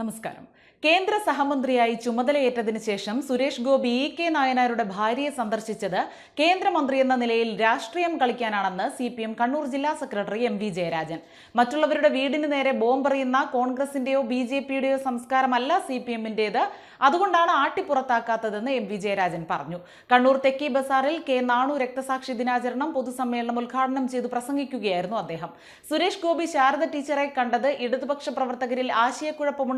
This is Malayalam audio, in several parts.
നമസ്കാരം. കേന്ദ്ര സഹമന്ത്രിയായി ചുമതലയേറ്റതിനു ശേഷം സുരേഷ് ഗോപി ഇ കെ നായനാരുടെ ഭാര്യയെ സന്ദർശിച്ചത് കേന്ദ്രമന്ത്രി എന്ന നിലയിൽ രാഷ്ട്രീയം കളിക്കാനാണെന്ന് സി പി എം കണ്ണൂർ ജില്ലാ സെക്രട്ടറി എം വി ജയരാജൻ. മറ്റുള്ളവരുടെ വീടിന് നേരെ ബോംബെറിയുന്ന കോൺഗ്രസിന്റെയോ ബി ജെ പിയുടെയോ സംസ്കാരമല്ല സി പി എമ്മിന്റേത് അതുകൊണ്ടാണ് ആട്ടിപ്പുറത്താക്കാത്തതെന്ന് എം വി ജയരാജൻ പറഞ്ഞു. കണ്ണൂർ തെക്കി ബസാറിൽ കെ നാണു രക്തസാക്ഷി ദിനാചരണം പൊതുസമ്മേളനം ഉദ്ഘാടനം ചെയ്തു പ്രസംഗിക്കുകയായിരുന്നു അദ്ദേഹം. സുരേഷ് ഗോപി ശാരദ ടീച്ചറെ കണ്ടത് ഇടതുപക്ഷ പ്രവർത്തകരിൽ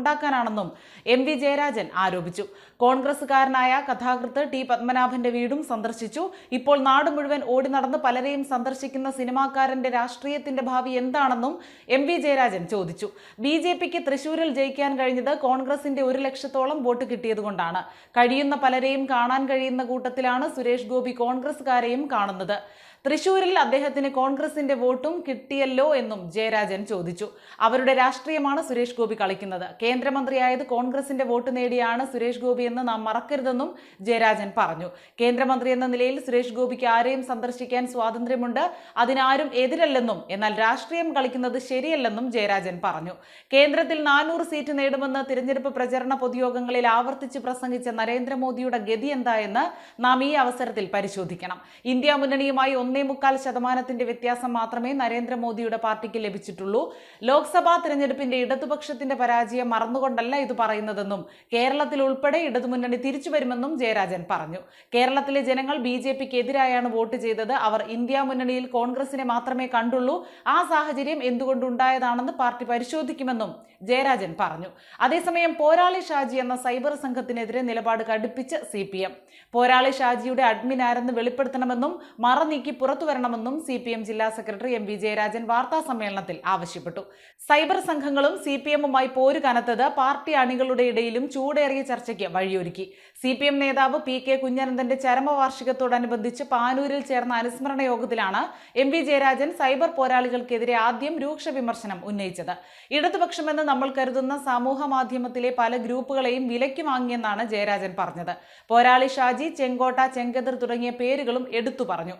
ആശയക്കുഴപ്പമുണ്ടാക്കാനാണെന്നും എം വി ജയരാജൻ ആരോപിച്ചു. കോൺഗ്രസുകാരനായ കഥാകൃത്ത് ടി പത്മനാഭന്റെ വീടും സന്ദർശിച്ചു. ഇപ്പോൾ നാട് മുഴുവൻ ഓടി നടന്ന് പലരെയും സന്ദർശിക്കുന്ന സിനിമാക്കാരന്റെ രാഷ്ട്രീയത്തിന്റെ ഭാവി എന്താണെന്നും എം വി ജയരാജൻ ചോദിച്ചു. ബി ജെ പിക്ക് തൃശൂരിൽ ജയിക്കാൻ കഴിഞ്ഞത് കോൺഗ്രസിന്റെ ഒരു ലക്ഷത്തോളം വോട്ട് കിട്ടിയതുകൊണ്ടാണ് കഴിയുന്ന പലരെയും കാണാൻ കഴിയുന്ന കൂട്ടത്തിലാണ് സുരേഷ് ഗോപി കോൺഗ്രസുകാരെയും കാണുന്നത്. തൃശൂരിൽ അദ്ദേഹത്തിന് കോൺഗ്രസിന്റെ വോട്ടും കിട്ടിയല്ലോ എന്നും ജയരാജൻ ചോദിച്ചു. അവരുടെ രാഷ്ട്രീയമാണ് സുരേഷ് ഗോപി കളിക്കുന്നത്. കേന്ദ്രമന്ത്രിയായത് കോൺഗ്രസിന്റെ വോട്ട് നേടിയാണ് സുരേഷ് ഗോപി എന്ന് നാം മറക്കരുതെന്നും ജയരാജൻ പറഞ്ഞു. കേന്ദ്രമന്ത്രി എന്ന നിലയിൽ സുരേഷ് ഗോപിക്ക് ആരെയും സന്ദർശിക്കാൻ സ്വാതന്ത്ര്യമുണ്ട്. അതിനാരും എതിരല്ലെന്നും എന്നാൽ രാഷ്ട്രീയം കളിക്കുന്നത് ശരിയല്ലെന്നും ജയരാജൻ പറഞ്ഞു. കേന്ദ്രത്തിൽ നാനൂറ് സീറ്റ് നേടുമെന്ന് തിരഞ്ഞെടുപ്പ് പ്രചരണ പൊതുയോഗങ്ങളിൽ ആവർത്തിച്ച് പ്രസംഗിച്ച നരേന്ദ്രമോദിയുടെ ഗതി എന്തായെന്ന് നാം ഈ അവസരത്തിൽ പരിശോധിക്കണം. ഇന്ത്യ മുന്നണിയുമായി ഒന്നേ മുക്കാൽ ശതമാനത്തിന്റെ വ്യത്യാസം മാത്രമേ നരേന്ദ്രമോദിയുടെ പാർട്ടിക്ക് ലഭിച്ചിട്ടുള്ളൂ. ലോക്സഭാ തെരഞ്ഞെടുപ്പിന്റെ ഇടതുപക്ഷത്തിന്റെ പരാജയം മറന്നുകൊണ്ടല്ല ഇത് പറയുന്നതെന്നും കേരളത്തിൽ ഉൾപ്പെടെ ഇടതുമുന്നണി തിരിച്ചു വരുമെന്നും ജയരാജൻ പറഞ്ഞു. കേരളത്തിലെ ജനങ്ങൾ ബി ജെ പിക്ക് എതിരായാണ് വോട്ട് ചെയ്തത്. അവർ ഇന്ത്യ മുന്നണിയിൽ കോൺഗ്രസിനെ മാത്രമേ കണ്ടുള്ളൂ. ആ സാഹചര്യം എന്തുകൊണ്ടുണ്ടായതാണെന്ന് പാർട്ടി പരിശോധിക്കുമെന്നും ജയരാജൻ പറഞ്ഞു. അതേസമയം പോരാളി ഷാജി എന്ന സൈബർ സംഘത്തിനെതിരെ നിലപാട് കടുപ്പിച്ച് സി പി എം. പോരാളി ഷാജിയുടെ അഡ്മിൻ ആരെന്ന് വെളിപ്പെടുത്തണമെന്നും മറ നീക്കി പുറത്തു വരണമെന്നും സി പി എം ജില്ലാ സെക്രട്ടറി എം വി ജയരാജൻ വാർത്താ സമ്മേളനത്തിൽ ആവശ്യപ്പെട്ടു. സൈബർ സംഘങ്ങളും സി പി എമ്മുമായി പോര് കനത്തത് പാർട്ടി അണികളുടെ ഇടയിലും ചൂടേറിയ ചർച്ചയ്ക്ക് വഴിയൊരുക്കി. സി പി എം നേതാവ് പി കെ കുഞ്ഞനന്ദന്റെ ചരമവാർഷികത്തോടനുബന്ധിച്ച് പാനൂരിൽ ചേർന്ന അനുസ്മരണ യോഗത്തിലാണ് എം വി ജയരാജൻ സൈബർ പോരാളികൾക്കെതിരെ ആദ്യം രൂക്ഷ വിമർശനം ഉന്നയിച്ചത്. ഇടതുപക്ഷമെന്ന് നമ്മൾ കരുതുന്ന സമൂഹ മാധ്യമത്തിലെ പല ഗ്രൂപ്പുകളെയും വിലയ്ക്ക് വാങ്ങിയെന്നാണ് ജയരാജൻ പറഞ്ഞത്. പോരാളി ഷാജി ചെങ്കോട്ട ചെങ്കതിർ തുടങ്ങിയ പേരുകളും എടുത്തു പറഞ്ഞു.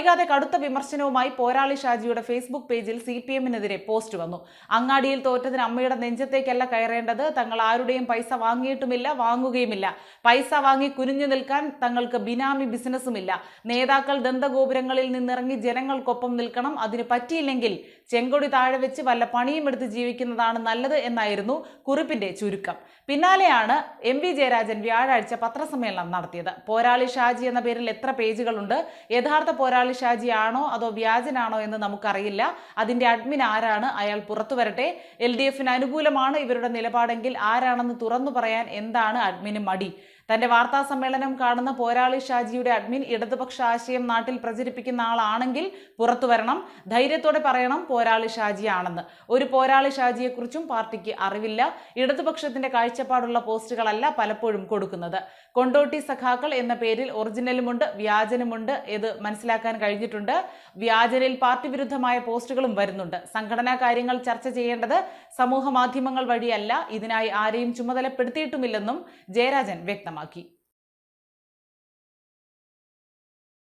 വൈകാതെ കടുത്ത വിമർശനവുമായി പോരാളി ഷാജിയുടെ ഫേസ്ബുക്ക് പേജിൽ സി പി എമ്മിനെതിരെ പോസ്റ്റ് വന്നു. അങ്ങാടിയിൽ തോറ്റതിന് അമ്മയുടെ നെഞ്ചത്തേക്കല്ല കയറേണ്ടത്. തങ്ങൾ ആരുടെയും പൈസ വാങ്ങിയിട്ടുമില്ല വാങ്ങുകയുമില്ല. പൈസ വാങ്ങി കുനിഞ്ഞു നിൽക്കാൻ തങ്ങൾക്ക് ബിനാമി ബിസിനസ്സുമില്ല. നേതാക്കൾ ദന്തഗോപുരങ്ങളിൽ നിന്നിറങ്ങി ജനങ്ങൾക്കൊപ്പം നിൽക്കണം. അതിന് പറ്റിയില്ലെങ്കിൽ ചെങ്കൊടി താഴെ വെച്ച് വല്ല പണിയും എടുത്ത് ജീവിക്കുന്നതാണ് നല്ലത് എന്നായിരുന്നു കുറിപ്പിന്റെ ചുരുക്കം. പിന്നാലെയാണ് എം വി ജയരാജൻ വ്യാഴാഴ്ച പത്രസമ്മേളനം നടത്തിയത്. പോരാളി ഷാജി എന്ന പേരിൽ എത്ര പേജുകളുണ്ട്? യഥാർത്ഥ പോരാളി ഷാജി ഷാജിയാണോ അതോ വ്യാജനാണോ എന്ന് നമുക്കറിയില്ല. അതിന്റെ അഡ്മിൻ ആരാണ്? അയാൾ പുറത്തു വരട്ടെ. എൽ ഡി എഫിന് അനുകൂലമാണ് ഇവരുടെ നിലപാടെങ്കിൽ ആരാണെന്ന് തുറന്നു പറയാൻ എന്താണ് അഡ്മിന് മടി? തന്റെ വാർത്താ സമ്മേളനം കാണുന്ന പോരാളി ഷാജിയുടെ അഡ്മിൻ ഇടതുപക്ഷ ആശയം നാട്ടിൽ പ്രചരിപ്പിക്കുന്ന ആളാണെങ്കിൽ പുറത്തു വരണം. ധൈര്യത്തോടെ പറയണം പോരാളി ഷാജിയാണെന്ന്. ഒരു പോരാളി ഷാജിയെക്കുറിച്ചും പാർട്ടിക്ക് അറിവില്ല. ഇടതുപക്ഷത്തിന്റെ കാഴ്ചപ്പാടുള്ള പോസ്റ്റുകളല്ല പലപ്പോഴും കൊടുക്കുന്നത്. കൊണ്ടോട്ടി സഖാക്കൾ എന്ന പേരിൽ ഒറിജിനലുമുണ്ട് വ്യാജനുമുണ്ട്. ഇത് മനസ്സിലാക്കാൻ കഴിഞ്ഞിട്ടുണ്ട്. വ്യാജനിൽ പാർട്ടി വിരുദ്ധമായ പോസ്റ്റുകളും വരുന്നുണ്ട്. സംഘടനാ കാര്യങ്ങൾ ചർച്ച ചെയ്യേണ്ടത് സമൂഹ മാധ്യമങ്ങൾ വഴിയല്ല. ഇതിനായി ആരെയും ചുമതലപ്പെടുത്തിയിട്ടുമില്ലെന്നും ജയരാജൻ വ്യക്തമാക്കി. aquí.